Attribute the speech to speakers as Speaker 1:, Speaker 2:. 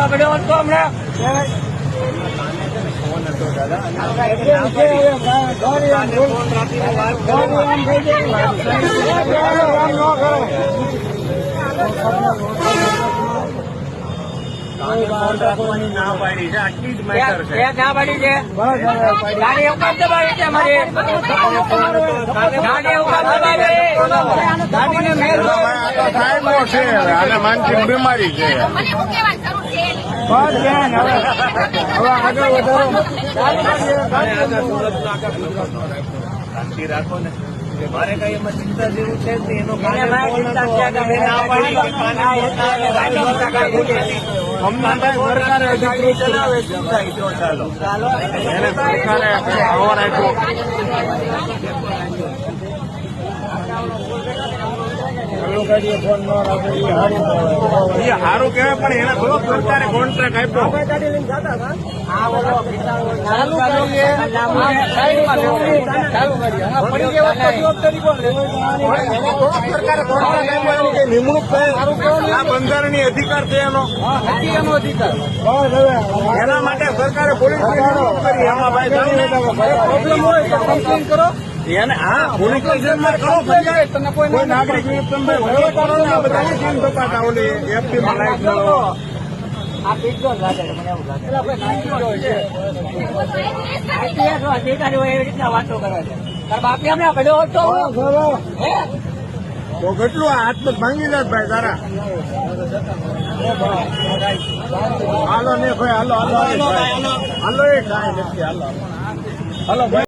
Speaker 1: આપવા પડ્યો હતો કરો.
Speaker 2: રાખવાની ના પાડી છે આટલી જ મેટર છે
Speaker 1: ક્યાં ક્યાં છે ગાડી એવું કામ દબાવી છે અમારી ગાડી એવું કામ દબાવી ગાડીને મેલ દો.
Speaker 3: છે અને માનસિક બીમારી છે.
Speaker 2: શાંતિ રાખો ને મારે કઈ એમાં ચિંતા જેવું છે. એનો
Speaker 3: કઈ સરકારે
Speaker 2: અધિકૃત ચલાવે શું થાય? ચાલો.
Speaker 3: એને સરકારે કઈ આવર આપ્યો
Speaker 1: ફોન ન રાખો, એ હારું કહેવાય.
Speaker 3: એ સારું કહેવાય પણ એને થોડો સરકારે કોન્ટ્રાક્ટ આપ્યો.
Speaker 1: ચાલુ કરીએ.
Speaker 3: નિમણૂક બંધારણીય અધિકાર છે એનો.
Speaker 1: એનો અધિકાર.
Speaker 3: એના માટે સરકારે પોલીસ કરી. એમાં ભાઈ
Speaker 1: પ્રોબ્લેમ હોય તો કમ્પ્લેન કરો.
Speaker 3: એને હા પોલીસ સ્ટેશનમાં કરો ફરિયાદ. કોઈ નાગરિક તમે ભલે કરો ને આ બધા કેમ તપાસ ઓલી એફપી માં લાઈટ મળો
Speaker 1: આ જ લાગે મને એવું લાગે. આપણે નાખી છે. અધિકારી હોય એવી રીતના વાતો કરે છે તાર બાપી અમે પડ્યો હતો તો હે?
Speaker 3: તો કેટલું હાથ તો ભાંગી જાય ભાઈ તારા હાલો ને ભાઈ હાલો હાલો હાલો એ કાંઈ નથી હાલો હાલો